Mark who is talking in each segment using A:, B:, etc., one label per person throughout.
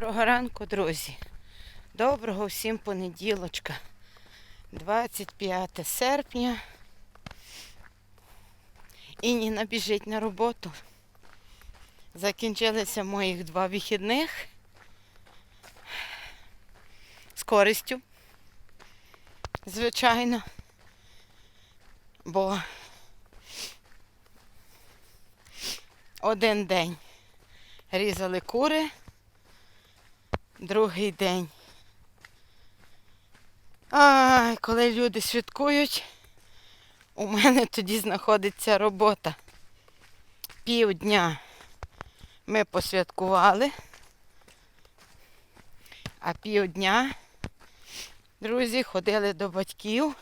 A: Доброго ранку, друзі. Доброго всім понеділочка. 25 серпня. І Ніна біжить на роботу. Закінчилися моїх два вихідних. З користю. Звичайно. Бо один день різали кури, другий день. Ай, коли люди святкують, у мене тоді знаходиться робота. Півдня ми посвяткували, а півдня, друзі, ходили до батьків,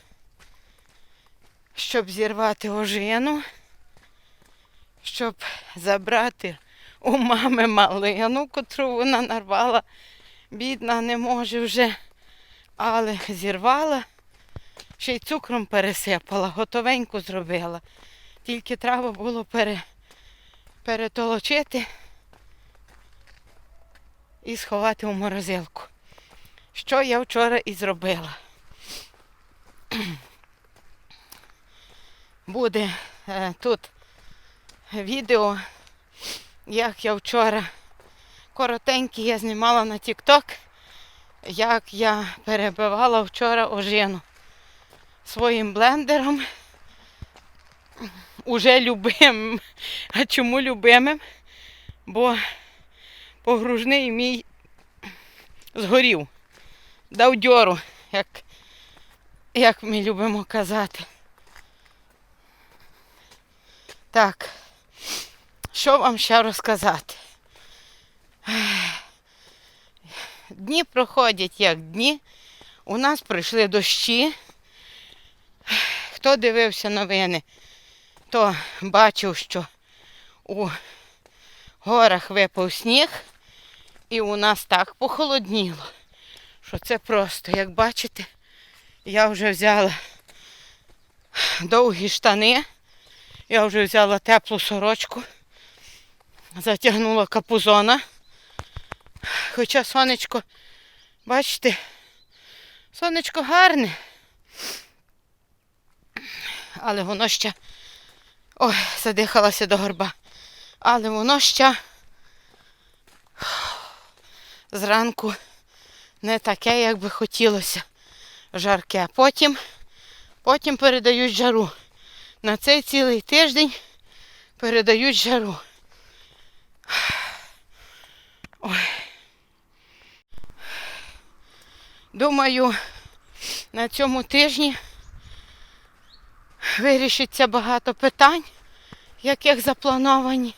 A: щоб зірвати ожину, щоб забрати у мами малину, котру вона нарвала. Бідна не може вже, але зірвала, ще й цукром пересипала, готовеньку зробила. Тільки треба було пере, перетолочити і сховати у морозилку. Що я вчора і зробила. Буде е, тут відео як я вчора коротенькі я знімала на TikTok, як я перебивала вчора ожину своїм блендером. Уже любимим. А чому любимим? Бо погружний мій згорів. Дав дьору, як, як ми любимо казати. Так. Що вам ще розказати? Дні проходять як дні. У нас прийшли дощі. Хто дивився новини, то бачив, що у горах випав сніг, і у нас так похолодніло, що це просто, як бачите, я вже взяла довгі штани, я вже взяла теплу сорочку затягнула капузона. Хоча сонечко, бачите, сонечко гарне. Але воно ще... Ой, задихалася до горба. Але воно ще зранку не таке, як би хотілося. Жарке. Потім, потім передають жару. На цей цілий тиждень передають жару. Ой. Думаю, на цьому тижні вирішиться багато питань, яких заплановані.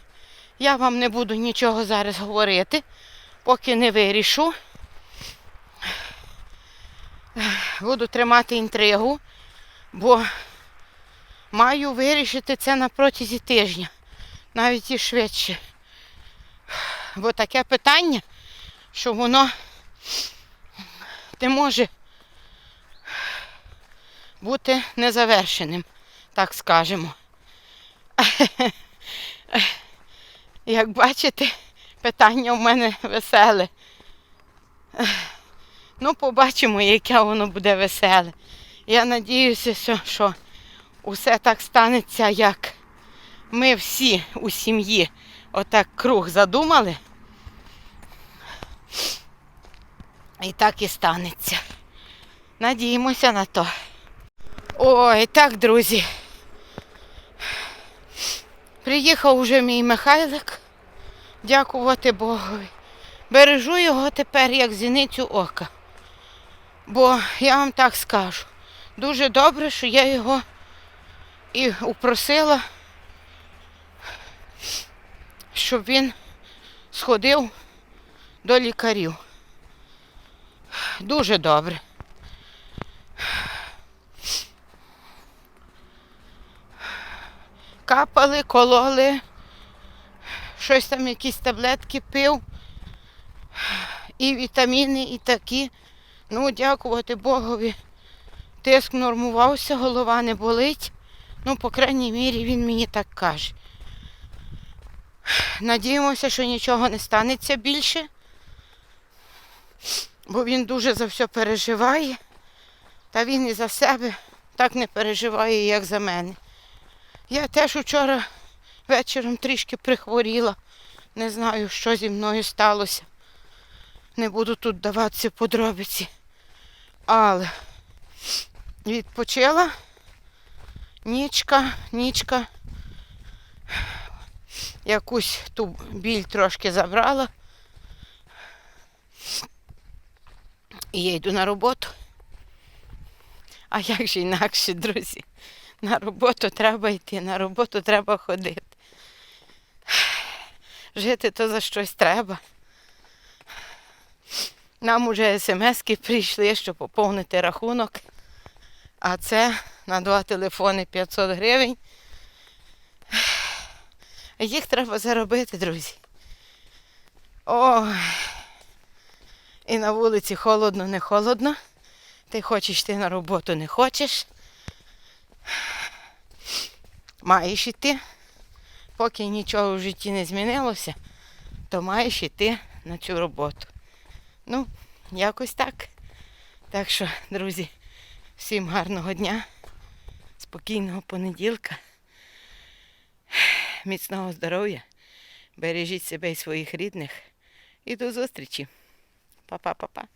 A: Я вам не буду нічого зараз говорити, поки не вирішу. Буду тримати інтригу, бо маю вирішити це на протязі тижня, навіть і швидше. Бо таке питання, що воно не може бути незавершеним, так скажемо. Як бачите, питання в мене веселе. Ну, побачимо, яке воно буде веселе. Я що, що усе так станеться, як ми всі у сім'ї отак круг задумали. І так і станеться. Надіємося на то. Ой, так, друзі. Приїхав уже мій Михайлик. Дякувати Богові. Бережу його тепер як зіницю ока. Бо я вам так скажу. Дуже добре, що я його і упросила щоб він сходив до лікарів. Дуже добре. Капали, кололи, щось там якісь таблетки пив, і вітаміни, і такі. Ну, дякувати Богові. Тиск нормувався, голова не болить. Ну, по крайній мірі, він мені так каже. Надіємося, що нічого не станеться більше. Бо він дуже за все переживає. Та він і за себе так не переживає, як за мене. Я теж вчора вечором трішки прихворіла. Не знаю, що зі мною сталося. Не буду тут даватися подробиці. Але відпочила. Нічка, нічка. Якусь ту біль трошки забрала. І я йду на роботу. А як же інакше, друзі? На роботу треба йти, на роботу треба ходити. Жити то за щось треба. Нам уже смски прийшли, щоб поповнити рахунок. А це на два телефони 500 гривень. Їх треба заробити, друзі. Ой. І на вулиці холодно, не холодно. Ти хочеш йти на роботу, не хочеш. Маєш йти. Поки нічого в житті не змінилося, то маєш йти на цю роботу. Ну, якось так. Так що, друзі, всім гарного дня, спокійного понеділка, міцного здоров'я, бережіть себе і своїх рідних. І до зустрічі. Па-па-па-па.